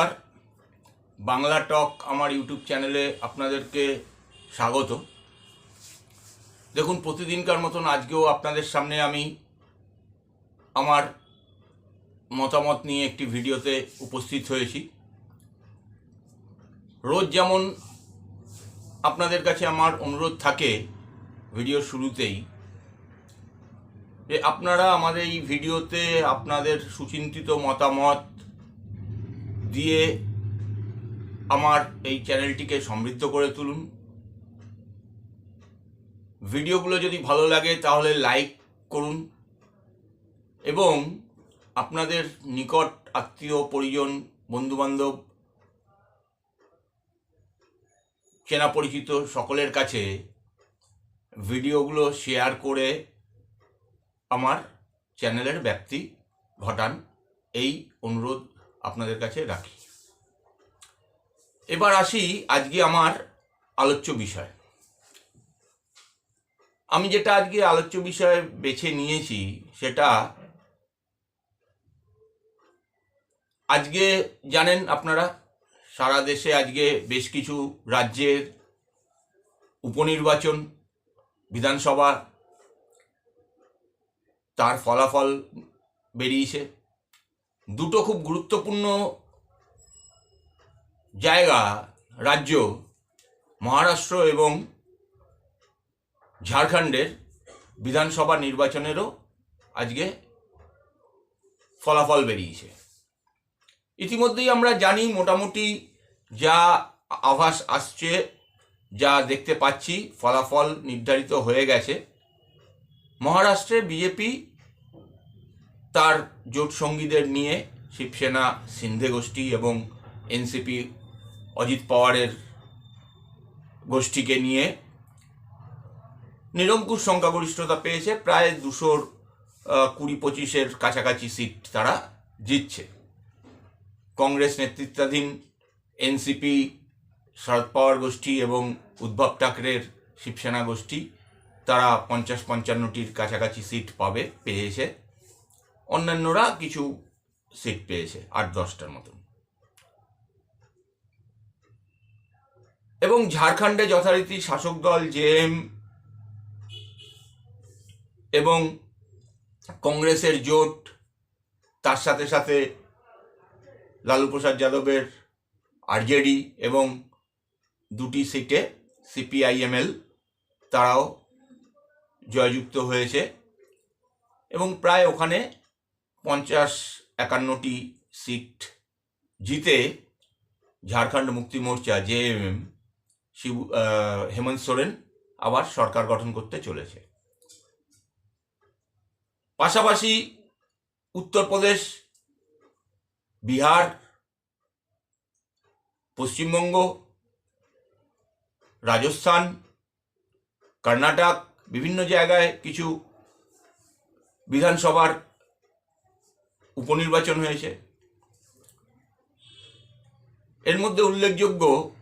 নমস্কার। বাংলা টক আমার ইউটিউব চ্যানেলে আপনাদেরকে স্বাগত। দেখুন, প্রতিদিনকার মতন আজকেও আপনাদের সামনে আমি আমার মতামত নিয়ে একটি ভিডিওতে উপস্থিত হয়েছি। রোজ যেমন আপনাদের কাছে আমার অনুরোধ থাকে ভিডিওর শুরুতেই, যে আপনারা আমাদের এই ভিডিওতে আপনাদের সুচিন্তিত মতামত দিয়ে আমার এই চ্যানেলটিকে সমৃদ্ধ করে তুলুন। ভিডিওগুলো যদি ভালো লাগে তাহলে লাইক করুন এবং আপনাদের নিকট আত্মীয়, পরিজন, বন্ধুবান্ধব, চেনা পরিচিত সকলের কাছে ভিডিওগুলো শেয়ার করে আমার চ্যানেলের ব্যাপ্তি ঘটান। এই অনুরোধ আপনাদের কাছে রাখি। এবার আসি আজকে আমার আলোচ্য বিষয়। আমি যেটা আজকে আলোচ্য বিষয় বেছে নিয়েছি সেটা আজকে জানেন আপনারা, সারা দেশে আজকে বেশ কিছু রাজ্যের উপনির্বাচন, বিধানসভা, তার ফলাফল বেরিয়েছে। দুটো খুব গুরুত্বপূর্ণ জায়গা, রাজ্য, মহারাষ্ট্র এবং ঝাড়খণ্ডের বিধানসভা নির্বাচনেরও আজকে ফলাফল বেরিয়েছে। ইতিমধ্যেই আমরা জানি মোটামুটি যা আভাস আসছে, যা দেখতে পাচ্ছি, ফলাফল নির্ধারিত হয়ে গেছে। মহারাষ্ট্রে বিজেপি তার জোট সঙ্গীদের নিয়ে শিবসেনা, সিন্ধে গোষ্ঠী এবং এনসিপি অজিত পাওয়ারের গোষ্ঠীকে নিয়ে নিরঙ্কুশ সংখ্যাগরিষ্ঠতা পেয়েছে। প্রায় দুশোর কুড়ি পঁচিশের কাছাকাছি সিট তারা জিতছে। কংগ্রেস নেতৃত্বাধীন এনসিপি শরদ পাওয়ার গোষ্ঠী এবং উদ্ভব ঠাকরের শিবসেনা গোষ্ঠী তারা পঞ্চাশ পঞ্চান্নটির কাছাকাছি সিট পাবে, পেয়েছে। অন্যান্যরা কিছু সিট পেয়েছে, আট, দশটার মতন। এবং ঝাড়খণ্ডে যথারীতি শাসক দল, জেএম এবং কংগ্রেসের জোট, তার সাথে সাথে লালু প্রসাদ যাদবের আরজেডি এবং দুটি সিটে সিপিআইএমএল, তারাও জয়যুক্ত হয়েছে। এবং প্রায় ওখানে পঞ্চাশ একান্নটি সিট জিতে ঝাড়খণ্ড মুক্তি মোর্চা জেএমএম শিবু হেমন্ত সোরেন আবার সরকার গঠন করতে চলেছে। পাশাপাশি উত্তরপ্রদেশ, বিহার, পশ্চিমবঙ্গ, রাজস্থান, কর্ণাটক, বিভিন্ন জায়গায় কিছু বিধানসভার উপনির্বাচন হয়েছে। এর মধ্যে উল্লেখযোগ্য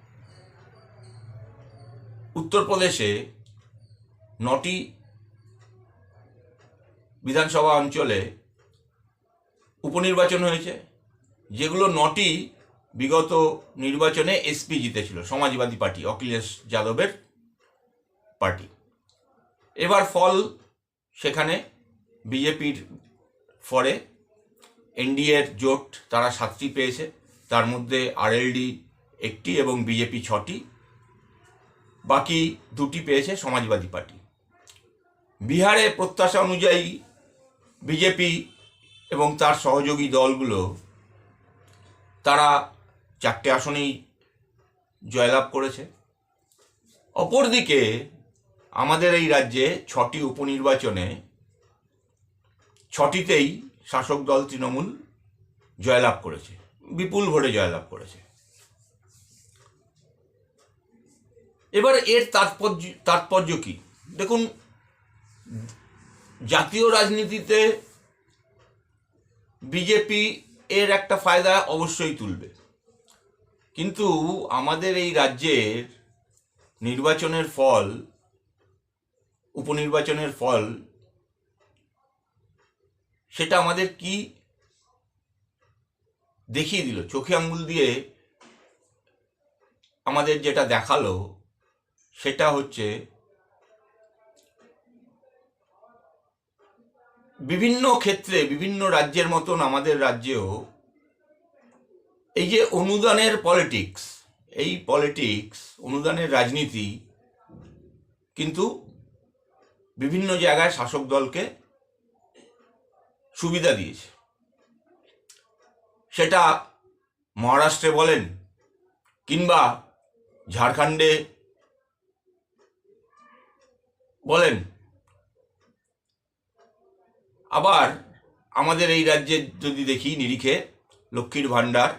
উত্তরপ্রদেশে নটি বিধানসভা অঞ্চলে উপনির্বাচন হয়েছে, যেগুলো নটি বিগত নির্বাচনে এসপি জিতেছিল, সমাজবাদী পার্টি, অখিলেশ যাদবের পার্টি। এবার ফল সেখানে, বিজেপির ফরে। এনডিএর জোট তারা সাতটি পেয়েছে। তার মধ্যে আরএলডি একটি এবং বিজেপি ছটি। বাকি দুটি পেয়েছে সমাজবাদী পার্টি। বিহারে প্রত্যাশা অনুযায়ী বিজেপি এবং তার সহযোগী দলগুলো তারা চারটে আসনেই জয়লাভ করেছে। অপরদিকে আমাদের এই রাজ্যে ছটি উপনির্বাচনে ছটিতেই শাসক দল তৃণমূল জয়লাভ করেছে। বিপুল ভোটে জয়লাভ করেছে। এবার এর তাৎপর্য তাৎপর্য কি? দেখুন, জাতীয় রাজনীতিতে বিজেপি এর একটা ফায়দা অবশ্যই তুলবে। কিন্তু আমাদের এই রাজ্যের নির্বাচনের ফল, উপনির্বাচনের ফল সেটা আমাদের কি দেখিয়ে দিল? চোখে আঙ্গুল দিয়ে আমাদের যেটা দেখাল, সেটা হচ্ছে বিভিন্ন ক্ষেত্রে, বিভিন্ন রাজ্যের মতন আমাদের রাজ্যেও এই যে অনুদানের পলিটিক্স এই পলিটিক্স অনুদানের রাজনীতি কিন্তু বিভিন্ন জায়গায় শাসক দলকে সুবিধা দিয়েছে। সেটা মহারাষ্ট্রে বলেন কিংবা ঝাড়খণ্ডে বলেন। আবার আমাদের এই রাজ্যে যদি দেখি নিরিখে লক্ষ্মীর ভাণ্ডার,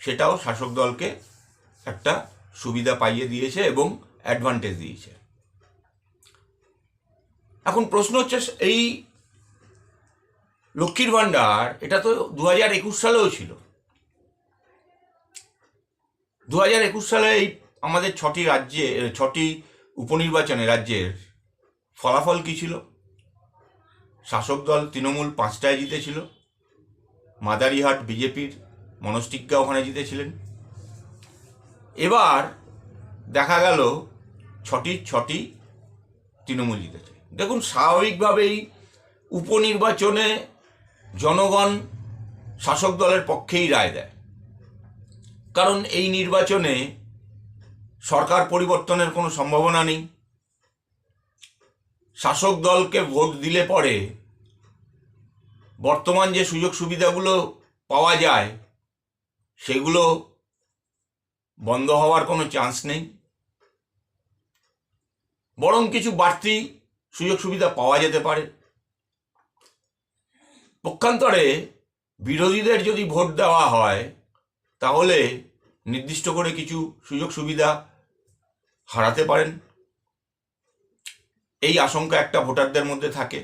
সেটাও শাসক দলকে একটা সুবিধা পাইয়ে দিয়েছে এবং অ্যাডভান্টেজ দিয়েছে। এখন প্রশ্ন হচ্ছে, এই লক্ষ্মীর ভাণ্ডার, এটা তো দু হাজার একুশ সালেও ছিল। দু হাজার একুশ সালে এই আমাদের ছটি রাজ্যে, ছটি উপনির্বাচনে রাজ্যের ফলাফল কি ছিল? শাসক দল তৃণমূল পাঁচটায় জিতেছিল। মাদারিহাট বিজেপির মনস্টিজ্ঞা ওখানে জিতেছিলেন। এবার দেখা গেল ছটি ছটি তৃণমূল জিতেছে। দেখুন, স্বাভাবিকভাবেই উপনির্বাচনে জনগণ শাসক দলের পক্ষেই রায় দেয়। কারণ এই নির্বাচনে সরকার পরিবর্তনের কোনো সম্ভাবনা নেই। শাসক দলকে ভোট দিলে পরে বর্তমান যে সুযোগ সুবিধাগুলো পাওয়া যায়, সেগুলো বন্ধ হওয়ার কোনো চান্স নেই। বরং কিছু বাড়তি সুযোগ সুবিধা পাওয়া যেতে পারে। পক্ষান্তরে বিরোধীদের যদি ভোট দেওয়া হয়, তাহলে নির্দিষ্ট করে কিছু সুযোগ সুবিধা হারাতে পারেন। এই আশঙ্কা একটা ভোটারদের মধ্যে থাকে।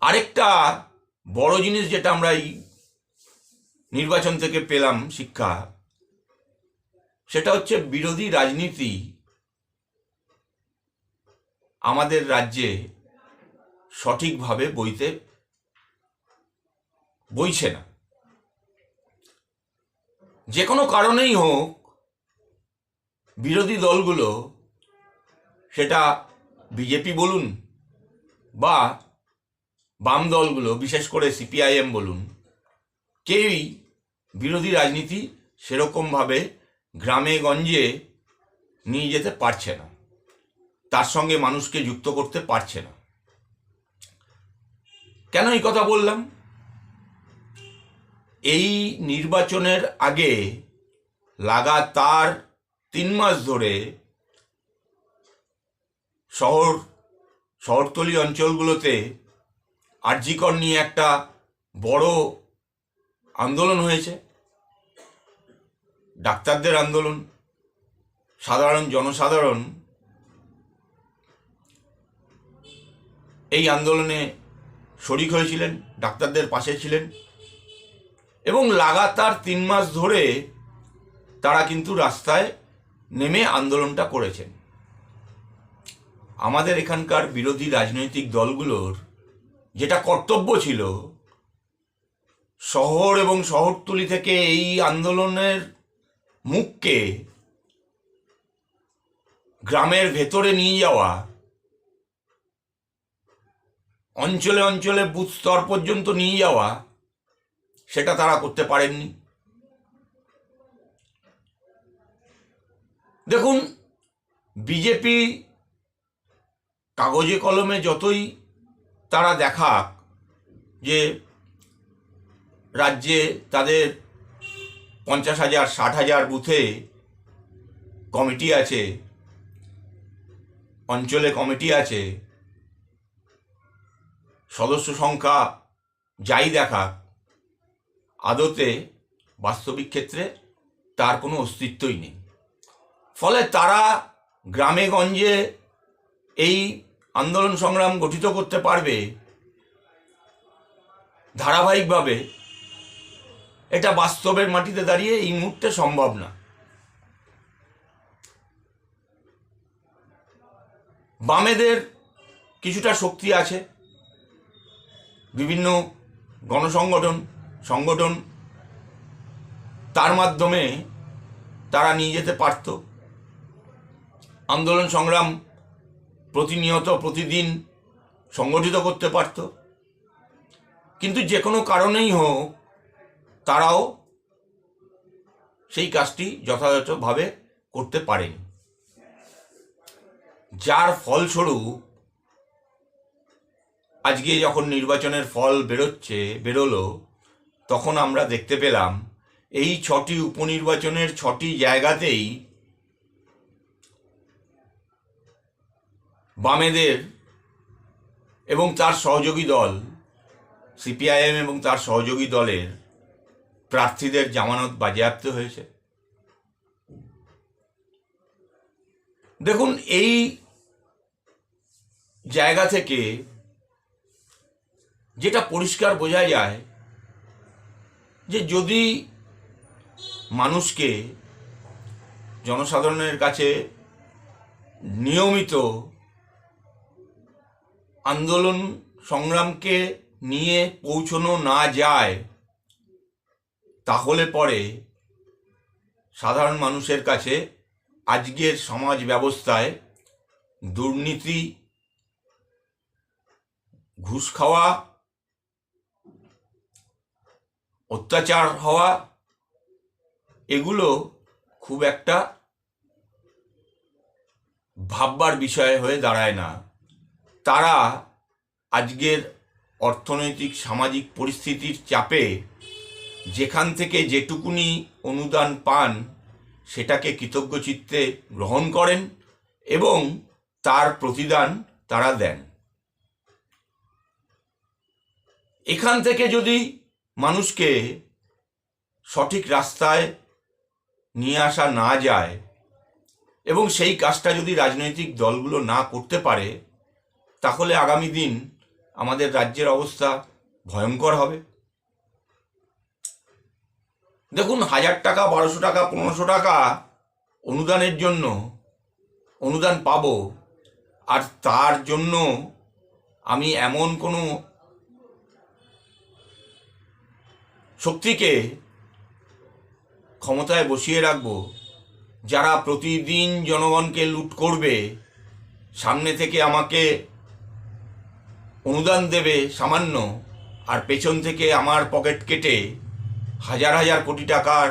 আরেকটা বড় জিনিস যেটা আমরা এই নির্বাচন থেকে পেলাম শিক্ষা, সেটা হচ্ছে বিরোধী রাজনীতি আমাদের রাজ্যে সঠিকভাবে বইতে বইছে না। যে কোনো কারণেই হোক, বিরোধী দলগুলো সেটা বিজেপি বলুন বা বাম দলগুলো, বিশেষ করে সিপিআইএম বলুন, কেউই বিরোধী রাজনীতি সেরকমভাবে গ্রামে গঞ্জে নিয়ে যেতে পারছে না। তার সঙ্গে মানুষকে যুক্ত করতে পারছে না। কেন এই কথা বললাম? এই নির্বাচনের আগে লাগাতার তিন মাস ধরে শহর, শহরতলি অঞ্চলগুলোতে আর্জিকর নিয়ে একটা বড় আন্দোলন হয়েছে। ডাক্তারদের আন্দোলন, সাধারণ জনসাধারণ এই আন্দোলনে শরিক হয়েছিলেন, ডাক্তারদের পাশে ছিলেন। এবং লাগাতার তিন মাস ধরে তারা কিন্তু রাস্তায় নেমে আন্দোলনটা করেছেন। আমাদের এখানকার বিরোধী রাজনৈতিক দলগুলোর যেটা কর্তব্য ছিল, শহর এবং শহরতলি থেকে এই আন্দোলনের মুখকে গ্রামের ভেতরে নিয়ে যাওয়া অঞ্চলে অঞ্চলে বুথ স্তর পর্যন্ত নিয়ে যাওয়া, সেটা তারা করতে পারেননি। দেখুন, বিজেপি কাগজে কলমে যতই তারা দেখাক যে রাজ্যে তাদের পঞ্চাশ হাজার, ষাট হাজার বুথে কমিটি আছে, অঞ্চলে কমিটি আছে সদস্য সংখ্যা যাই দেখাক আদতে বাস্তবিক ক্ষেত্রে তার কোনো অস্তিত্বই নেই। ফলে তারা গ্রামে গঞ্জে এই আন্দোলন সংগ্রাম গঠিত করতে পারবে ধারাবাহিকভাবে, এটা বাস্তবের মাটিতে দাঁড়িয়ে এই মুহূর্তে সম্ভব না। বামেদের কিছুটা শক্তি আছে বিভিন্ন গণসংগঠন, সংগঠন, তার মাধ্যমে তারা নিয়ে যেতে পারত। আন্দোলন সংগ্রাম প্রতিনিয়ত প্রতিদিন সংগঠিত করতে পারত। কিন্তু যে কোনো কারণেই হোক, তারাও সেই কাজটি যথাযথভাবে করতে পারেনি। যার ফলস্বরূপ আজকে যখন নির্বাচনের ফল বেরোচ্ছে, বেরোলো, তখন আমরা দেখতে পেলাম, এই ছটি উপনির্বাচনের ছটি জায়গাতেই বামেদের এবং তার সহযোগী দল, সিপিআইএম এবং তার সহযোগী দলের প্রার্থীদের জামানত বাজেয়াপ্ত হয়েছে। দেখুন, এই জায়গা থেকে যেটা পরিষ্কার বোঝা যায় যে যদি মানুষকে জনসাধারণের কাছে নিয়মিত আন্দোলন সংগ্রামকে নিয়ে পৌঁছনো না যায়, তাহলে পরে সাধারণ মানুষের কাছে আজকের সমাজ ব্যবস্থায় দুর্নীতি, ঘুষ খাওয়া অত্যাচার হওয়া, এগুলো খুব একটা ভাববার বিষয় হয়ে দাঁড়ায় না। তারা আজকের অর্থনৈতিক, সামাজিক পরিস্থিতির চাপে যেখান থেকে যেটুকুনি অনুদান পান, সেটাকে কৃতজ্ঞ চিত্তে গ্রহণ করেন এবং তার প্রতিদান তারা দেন। এখান থেকে যদি মানুষকে সঠিক রাস্তায় নিয়ে আসা না যায় এবং সেই কাজটা যদি রাজনৈতিক দলগুলো না করতে পারে, তাহলে আগামী দিন আমাদের রাজ্যের অবস্থা ভয়ঙ্কর হবে। দেখুন, হাজার টাকা, বারোশো টাকা, পনেরোশো টাকা অনুদানের জন্য অনুদান পাবো, আর তার জন্য আমি এমন কোনো শক্তিকে ক্ষমতায় বসিয়ে রাখব। যারা প্রতিদিন জনগণকে লুট করবে, সামনে থেকে আমাকে অনুদান দেবে সামান্য, আর পেছন থেকে আমার পকেট কেটে হাজার হাজার কোটি টাকার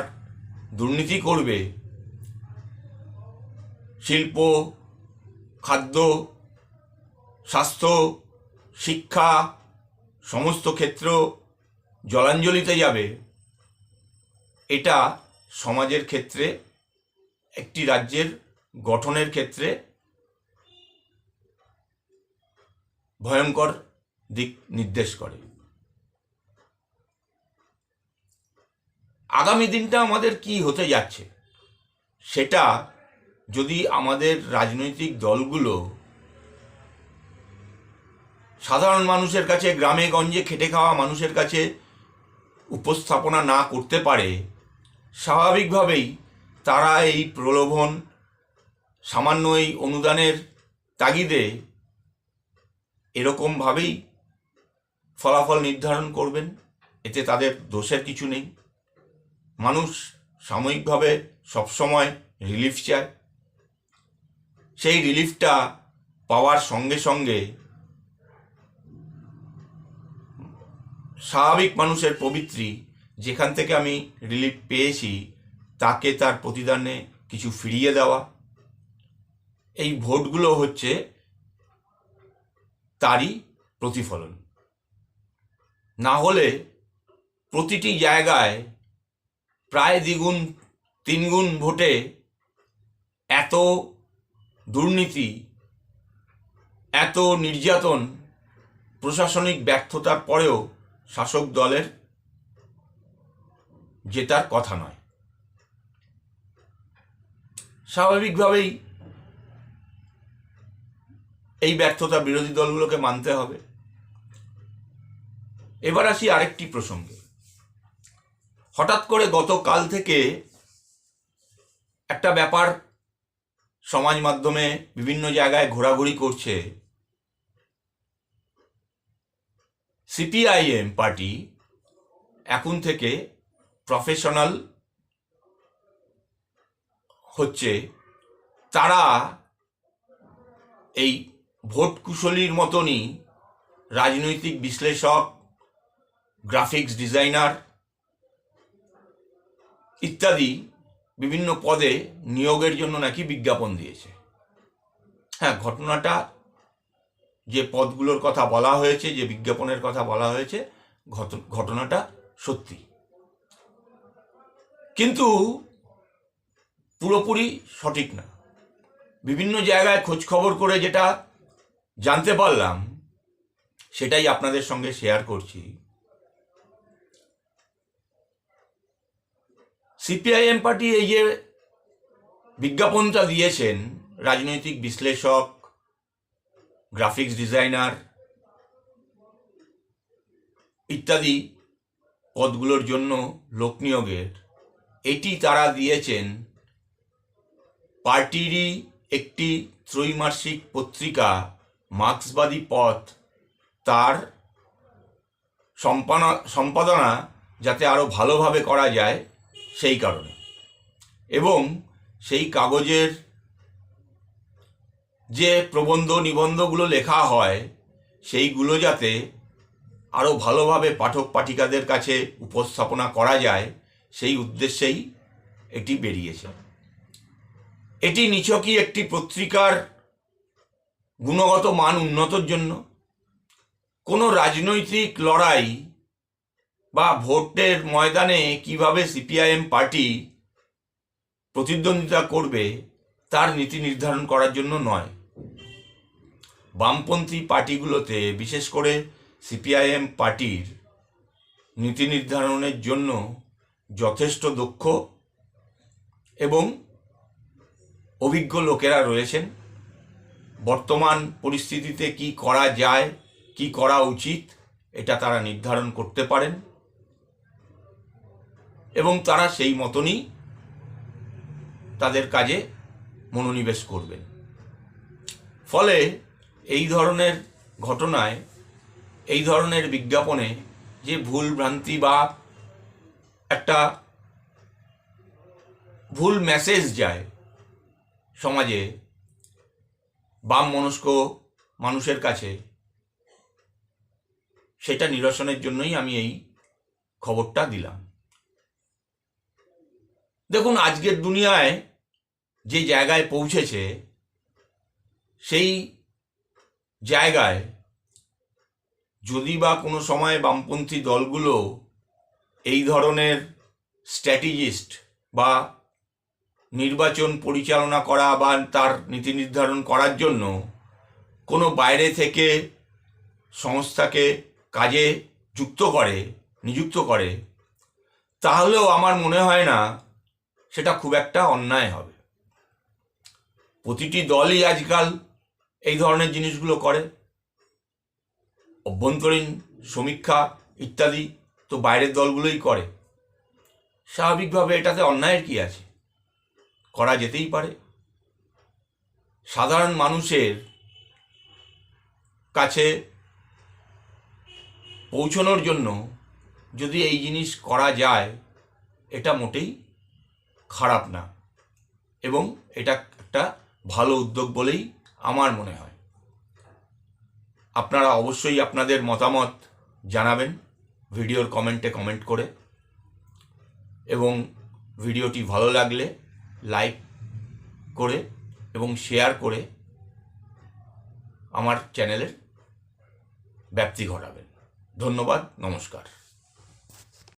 দুর্নীতি করবে। শিল্প, খাদ্য, স্বাস্থ্য, শিক্ষা, সমস্ত ক্ষেত্র জলাঞ্জলিতে যাবে, এটা সমাজের ক্ষেত্রে, একটি রাজ্যের গঠনের ক্ষেত্রে ভয়ঙ্কর দিক নির্দেশ করে। আগামী দিনটা আমাদের কি হতে যাচ্ছে, সেটা যদি আমাদের রাজনৈতিক দলগুলো সাধারণ মানুষের কাছে, গ্রামে গঞ্জে খেটে খাওয়া মানুষের কাছে উপস্থাপনা না করতে পারে, স্বাভাবিকভাবেই তারা এই প্রলোভন, সামান্য এই অনুদানের তাগিদে এরকমভাবেই ফলাফল নির্ধারণ করবেন, এতে তাদের দোষের কিছু নেই। মানুষ সাময়িকভাবে সবসময় রিলিফ চায়। সেই রিলিফটা পাওয়ার সঙ্গে সঙ্গে স্বাভাবিক মানুষের পবিত্রী যেখান থেকে আমি রিলিফ পেয়েছি, তাকে তার প্রতিদানে কিছু ফিরিয়ে দেওয়া। এই ভোটগুলো হচ্ছে তারই প্রতিফলন। না হলে প্রতিটি জায়গায় প্রায় দ্বিগুণ, তিনগুণ ভোটে এত দুর্নীতি, এত নির্যাতন, প্রশাসনিক ব্যর্থতার পরেও শাসক দলের জেতার কথা নয়। স্বাভাবিকভাবেই এই ব্যর্থতা বিরোধী দলগুলোকে মানতে হবে। এবার আসি আরেকটি প্রসঙ্গে। হঠাৎ করে গতকাল থেকে একটা ব্যাপার সমাজ মাধ্যমে বিভিন্ন জায়গায় ঘোরাঘুরি করছে সিপিআইএম পার্টি এখন থেকে প্রফেশনাল হচ্ছে তারা এই ভোট কুশলীর মতনই রাজনৈতিক বিশ্লেষক গ্রাফিক্স ডিজাইনার ইত্যাদি বিভিন্ন পদে নিয়োগের জন্য নাকি বিজ্ঞাপন দিয়েছে। হ্যাঁ ঘটনাটা যে পদগুলোর কথা বলা হয়েছে, যে বিজ্ঞাপনের কথা বলা হয়েছে ঘটনাটা সত্যি। কিন্তু পুরোপুরি সঠিক না। বিভিন্ন জায়গায় খোঁজ খবর করে যেটা জানতে পারলাম, সেটাই আপনাদের সঙ্গে শেয়ার করছি। সিপিআইএম পার্টি এই যে বিজ্ঞাপনটা দিয়েছেন, রাজনৈতিক বিশ্লেষক গ্রাফিক্স ডিজাইনার ইত্যাদি পদগুলোর জন্য লোক নিয়োগের এটি তারা দিয়েছেন পার্টিরই একটি ত্রৈমাসিক পত্রিকা, মার্ক্সবাদী পথ। তার সম্পাদনা সম্পাদনা যাতে আরও ভালোভাবে করা যায় সেই কারণে। এবং সেই কাগজের যে প্রবন্ধ নিবন্ধগুলো লেখা হয়, সেইগুলো যাতে আরও ভালোভাবে পাঠক পাঠিকাদের কাছে উপস্থাপনা করা যায়, সেই উদ্দেশ্যেই এটি বেরিয়েছে। এটি নিছকই একটি পত্রিকার গুণগত মান উন্নতর জন্য। কোনো রাজনৈতিক লড়াই বা ভোটের ময়দানে কীভাবে সিপিআইএম পার্টি প্রতিদ্বন্দ্বিতা করবে, তার নীতি নির্ধারণ করার জন্য নয়। বামপন্থী পার্টিগুলোতে, বিশেষ করে সিপিআইএম পার্টির নীতি নির্ধারণের জন্য যথেষ্ট দক্ষ এবং অভিজ্ঞ লোকেরা রয়েছেন। বর্তমান পরিস্থিতিতে কি করা যায়, কি করা উচিত, এটা তারা নির্ধারণ করতে পারেন। এবং তারা সেই মতনই তাদের কাজে মনোনিবেশ করবেন। ফলে এই ধরনের ঘটনায়, এই ধরনের বিজ্ঞাপনে যে ভুল ভ্রান্তি বা একটা ভুল মেসেজ যায় সমাজে, বাম মনস্ক মানুষের কাছে, সেটা নিরসনের জন্যই আমি এই খবরটা দিলাম। দেখুন, আজকের দুনিয়ায় যে জায়গায় পৌঁছেছে, সেই জায়গায় যদি বা কোনো সময় বামপন্থী দলগুলো এই ধরনের স্ট্র্যাটেজিস্ট বা নির্বাচন পরিচালনা করা বা তার নীতি নির্ধারণ করার জন্য কোনো বাইরে থেকে সংস্থাকে কাজে যুক্ত করে, নিযুক্ত করে, তাহলেও আমার মনে হয় না সেটা খুব একটা অন্যায় হবে। প্রতিটি দলই আজকাল এই ধরনের জিনিসগুলো করে। অভ্যন্তরীণ সমীক্ষা ইত্যাদি তো বাইরের দলগুলোই করে। স্বাভাবিকভাবে এটাতে অন্যায়ের কি আছে? করা যেতেই পারে। সাধারণ মানুষের কাছে পৌঁছনোর জন্য যদি এই জিনিস করা যায়, এটা মোটেই খারাপ না। এবং এটা একটা ভালো উদ্যোগ বলেই আমার মনে হয়। আপনারা অবশ্যই আপনাদের মতামত জানাবেন, ভিডিওর কমেন্টে কমেন্ট করে। এবং ভিডিওটি ভালো লাগলে লাইক করে এবং শেয়ার করে আমার চ্যানেলের ব্যাপ্তি ঘটাবেন। ধন্যবাদ, নমস্কার।